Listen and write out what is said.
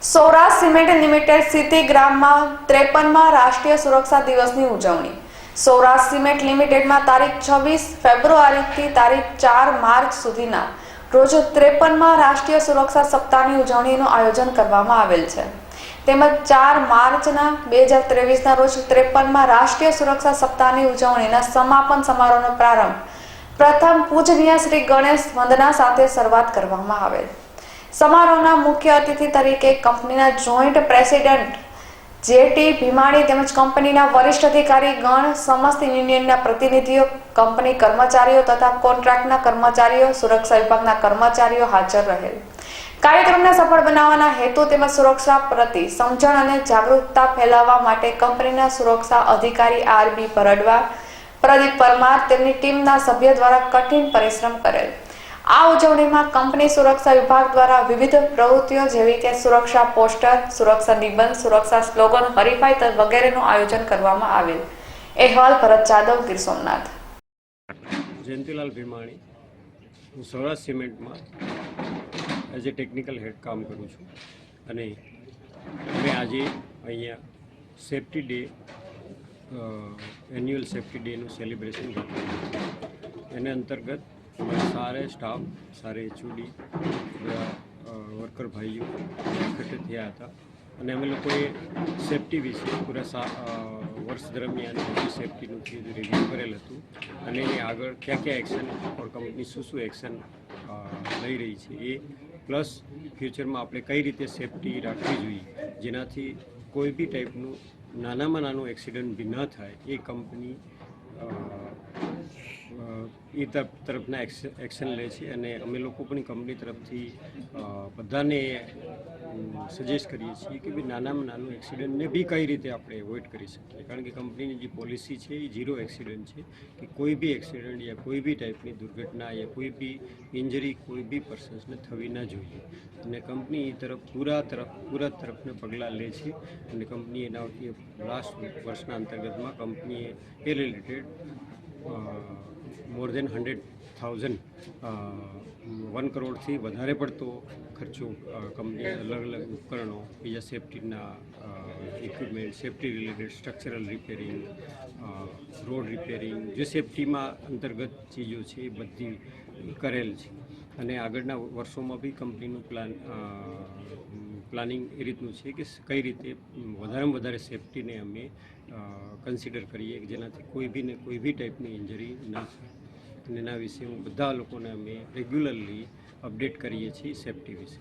Saurashtra cement limited city ગ્રામમાં ત્રેપનમાં રાષ્ટ્રીય સુરક્ષા દિવસની ઉજવણી. સૌરાષ્ટ્ર સિમેન્ટ લિમિટેડમાં તારીખ છવ્વીસ ફેબ્રુઆરીથી તારીખ ચાર માર્ચ સુધીના રોજ ત્રેપનમાં રાષ્ટ્રીય સુરક્ષા સપ્તાહની ઉજવણીનું આયોજન કરવામાં આવેલ છે. તેમજ ચાર માર્ચના બે હજાર ત્રેવીસના રોજ ત્રેપનમાં રાષ્ટ્રીય સુરક્ષા સપ્તાહની ઉજવણીના સમાપન સમારોહનો પ્રારંભ પ્રથમ પૂજનીય શ્રી ગણેશ વંદના સાથે શરૂઆત કરવામાં આવેલ. સમારોહના મુખ્ય અતિથિ તરીકે કંપનીના જોઈન્ટ પ્રેસિડેન્ટ જેટી ભીમાણી તેમજ કંપનીના વરિષ્ઠ અધિકારી ગણ સમસ્ત યુનિયનના પ્રતિનિધિઓ, કંપની કર્મચારીઓ તથા કોન્ટ્રાક્ટના કર્મચારીઓ, સુરક્ષા વિભાગના કર્મચારીઓ હાજર રહેલ. કાર્યક્રમને સફળ બનાવવાના હેતુ તેમજ સુરક્ષા પ્રતિ સમજણ અને જાગૃતતા ફેલાવવા માટે કંપનીના સુરક્ષા અધિકારી આરબી ભરડવા, પ્રદીપ પરમાર તેમની ટીમના સભ્ય દ્વારા કઠિન પરિશ્રમ કરેલ. આ ઉજવણીમાં કંપની સુરક્ષા વિભાગ દ્વારા વિવિધ પ્રવૃત્તિઓ જેવી કે સુરક્ષા પોસ્ટર, સુરક્ષા નિબંધ, સુરક્ષા સ્લોગન, હરીફાઈ વગેરેનું આયોજન કરવામાં આવેલ. અહેવાલ ભરત જાદવ, ગીર સોમનાથ. જયંતિલાલ ભીમાણી. હું સૌરાષ્ટ્ર સિમેન્ટમાં એઝ એ ટેકનિકલ હેડ કામ કરું છું. અને અમે આજે અહીંયા સેફ્ટી ડે એન્યુઅલ સેફ્ટી ડેનું સેલિબ્રેશન એને અંતર્ગત સારે સ્ટાફ સારી એચઓડી બધા વર્કર ભાઈઓ એકઠે થયા હતા. અને અમે લોકોએ સેફટી વિશે પૂરા વર્ષ દરમિયાન સેફ્ટીનું રિવ્યૂ કરેલ હતું. અને એની આગળ ક્યાં ક્યાં એક્શન ઓર કંપની શું શું એક્શન લઈ રહી છે એ પ્લસ ફ્યુચરમાં આપણે કઈ રીતે સેફટી રાખવી જોઈએ, જેનાથી કોઈ બી ટાઈપનું નાનામાં નાનું એક્સિડન્ટ બી ન થાય, એ કંપની એ તરફ તરફના એક્શન લે છે અને અમે લોકો પણ કંપની તરફથી બધાને સજેસ્ટ કરીએ છીએ કે ભાઈ નાનામાં નાનું એક્સિડન્ટને બી કઈ રીતે આપણે એવોઇડ કરી શકીએ. કારણ કે કંપનીની જે પોલિસી છે એ ઝીરો એક્સિડન્ટ છે કે કોઈ બી એક્સિડન્ટ યા કોઈ બી ટાઈપની દુર્ઘટના યા કોઈ બી ઇન્જરી કોઈ બી પર્સન્સને થવી ના જોઈએ. અને કંપની એ તરફ પૂરા તરફ પૂરા તરફને પગલાં લે છે અને કંપની એના લાસ્ટ વર્ષના અંતર્ગતમાં કંપનીએ એ related more than hundred thousand one કરોડથી વધારે પડતો ખર્ચો કંપની અલગ અલગ ઉપકરણો, બીજા સેફ્ટીના equipment safety related structural repairing road repairing જે સેફ્ટીમાં અંતર્ગત ચીજો છે એ બધી કરેલ છે. અને આગળના વર્ષોમાં બી કંપનીનું પ્લાન પ્લાનિંગ એ રીતનું છે કે કઈ રીતે વધારેમાં વધારે સેફ્ટીને અમે કન્સિડર કરીએ જેનાથી કોઈ બી ને કોઈ બી ટાઈપની ઇન્જરી ન થાય. અને એના વિશે હું બધા લોકોને અમે રેગ્યુલરલી અપડેટ કરીએ છીએ સેફ્ટી વિશે.